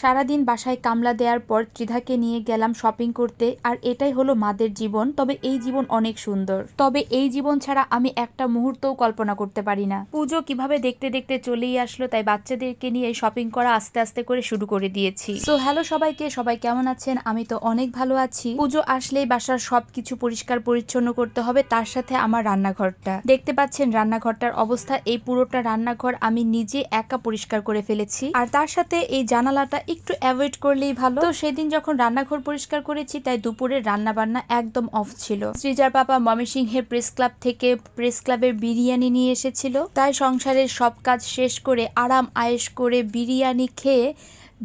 সারাদিন বাসায় কামলা দেওয়ার পর ত্রিধাকে নিয়ে গেলাম শপিং করতে, আর এটাই হলো মাদের জীবন। তবে এই জীবন অনেক সুন্দর। তবে এই জীবন ছাড়া আমি একটা মুহূর্তও কল্পনা করতে পারি না। পুজো কীভাবে দেখতে দেখতে চলেই আসলো, তাই বাচ্চাদেরকে নিয়ে শপিং করা আস্তে আস্তে করে শুরু করে দিয়েছি। তো হ্যালো সবাইকে, সবাই কেমন আছেন? আমি তো অনেক ভালো আছি। পুজো আসলেই বাসার সবকিছু পরিষ্কার পরিচ্ছন্ন করতে হবে, তার সাথে আমার রান্নাঘরটা। দেখতে পাচ্ছেন রান্নাঘরটার অবস্থা, এই পুরোটা রান্নাঘর আমি নিজে একা পরিষ্কার করে ফেলেছি। আর তার সাথে এই জানালাটা একটু অ্যাভয়েড করলেই ভালো। তো সেদিন যখন রান্নাঘর পরিষ্কার করেছি, তাই দুপুরে রান্না বান্না একদম অফ ছিল। শ্রীজার পাপা ময়মনসিংহের প্রেস ক্লাব থেকে প্রেস ক্লাবের বিরিয়ানি নিয়ে এসেছিল। তাই সংসারের সব কাজ শেষ করে আরাম আয়েস করে বিরিয়ানি খেয়ে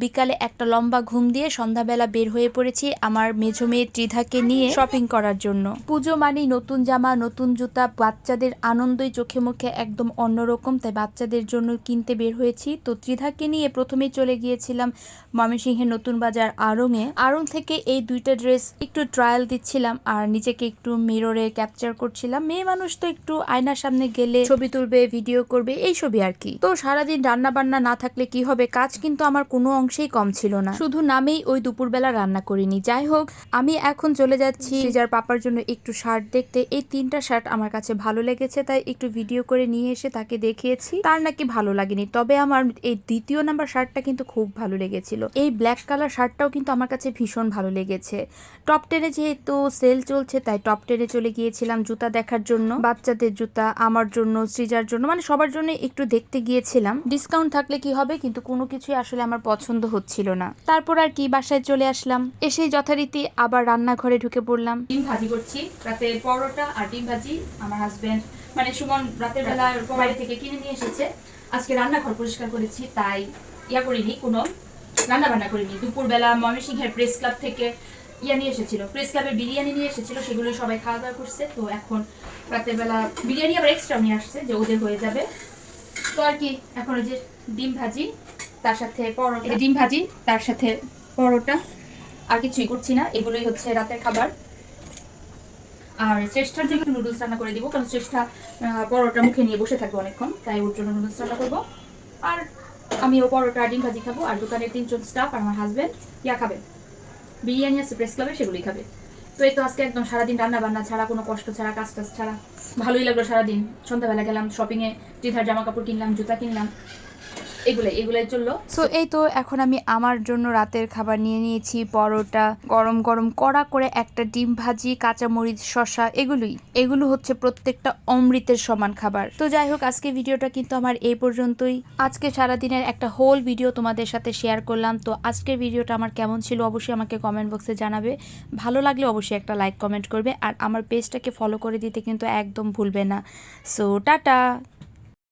বিকালে একটা লম্বা ঘুম দিয়ে সন্ধ্যাবেলা বের হয়ে পড়েছি আমার মেঝো মেয়ে ত্রিধাকে নিয়ে শপিং করার জন্য। পুজো মানেই নতুন জামা, নতুন জুতা, বাচ্চাদের আনন্দই চোখে মুখে একদম অন্যরকম, তাই বাচ্চাদের জন্য কিনতে বের হয়েছি। তো ত্রিধাকে নিয়ে প্রথমেই চলে গিয়েছিলাম ময়মনসিংহের নতুন বাজার আড়ংয়ে আড়ং থেকে এই দুইটা ড্রেস একটু ট্রায়াল দিচ্ছিলাম আর নিজেকে একটু মিররে ক্যাপচার করছিলাম। মেয়ে মানুষ তো একটু আয়নার সামনে গেলে ছবি তুলবে ভিডিও করবে, এই ছবি আর কি। তো সারাদিন রান্না বান্না না থাকলে কি হবে? কাজ কিন্তু আমার কোনো অংশেই কম ছিল না। শুধু নামেই ওই দুপুরবেলা রান্না করিনি। যাই হোক আমি এখন চলে যাচ্ছি। যার পাপার জন্য একটু শার্ট দেখতে। এই তিনটা শার্ট আমার কাছে ভালো লেগেছে তাই একটু ভিডিও করে নিয়ে এসে তাকে দেখিয়েছি। তার নাকি ভালো লাগেনি তবে আমার এই দ্বিতীয় নাম্বার শার্টটা কিন্তু খুব ভালো লেগেছিল। এই ব্ল্যাক কালার শার্টটাও কিন্তু আমার কাছে ভীষণ ভালো লেগেছে। টপ টেনে যেহেতু সেল চলছে তাই টপ টেনে চলে গিয়েছিলাম জুতা দেখার জন্য। বাচ্চাদের জুতা আমার জন্য সৃজার জন্য মানে সবার জন্য একটু দেখতে গিয়েছিলাম। ডিসকাউন্ট থাকলে কি হবে? কিন্তু কোনো কিছুই আসলে আমার পছন্দ হচ্ছিল না। তারপর আর কি বাসায় চলে আসলাম। এসেই যথারীতি আবার রান্নাঘরে ঢুকে পড়লাম। ডিম ভাজি করছি। রাতে পরোটা আর ডিম ভাজি আমার হাজবেন্ড মানে সুমন রাতের বেলা বাইরে থেকে কিনে নিয়ে এসেছে। আজকে রান্নাঘর পরিষ্কার করেছি, তাই ইয়া করিনি, কোনো রান্না বান্না করিনি। দুপুরবেলা ময়মনসিংহের প্রেস ক্লাব থেকে ইয়া নিয়ে এসেছিল। প্রেস ক্লাবের বিরিয়ানি নিয়ে এসেছিল, সেগুলো সবাই খাওয়া দাওয়া করছে। তো এখন রাতের বেলা বিরিয়ানি আবার এক্সট্রা নিয়ে আসছে, যে ওদের হয়ে যাবে। তো আর কি, এখন ওই যে ডিম ভাজি তার সাথে পরোটা। ডিম ভাজি তার সাথে পরোটা। আর কিছুই করছি না এগুলোই হচ্ছে রাতের খাবার। আর চেষ্টার জন্য নুডলস রান্না করে দিব কারণ আহ, পরোটা মুখে নিয়ে বসে থাকবে অনেকক্ষণ তাই ওর জন্য নুডলস রান্না করব। আর আমি ও পরোটা ডিম ভাজি খাব আর দোকানের তিনজন স্টাফ আর আমার হাজবেন্ড ইয়া খাবে। বিরিয়ানি আছে প্রেস ক্লাবে সেগুলোই খাবে। তো এই তো আজকে একদম সারাদিন রান্না বান্না ছাড়া কোনো কষ্ট ছাড়া কাজ টাজ ছাড়া। ভালোই লাগল সারাদিন। সন্ধ্যাবেলা গেলাম শপিংয়ে ত্রিধার জামা কাপড় কিনলাম জুতা কিনলাম। এগুলাই এগুলাই চলল সো এই তো এখন আমি আমার জন্য রাতের খাবার নিয়ে নিয়েছি, পরোটা, গরম গরম কড়া করে একটা ডিম ভাজি, কাঁচামরিচ, শসা, এগুলোই। এগুলো হচ্ছে প্রত্যেকটা অমৃতের সমান খাবার। তো যাই হোক, আজকে ভিডিওটা কিন্তু আমার এই পর্যন্তই। আজকে সারাদিনের একটা হোল ভিডিও তোমাদের সাথে শেয়ার করলাম। তো আজকের ভিডিওটা আমার কেমন ছিল অবশ্যই আমাকে কমেন্ট বক্সে জানাবে। ভালো লাগলে অবশ্যই একটা লাইক কমেন্ট করবে। আর আমার পেজটাকে ফলো করে দিতে কিন্তু একদম ভুলবে না। So tata!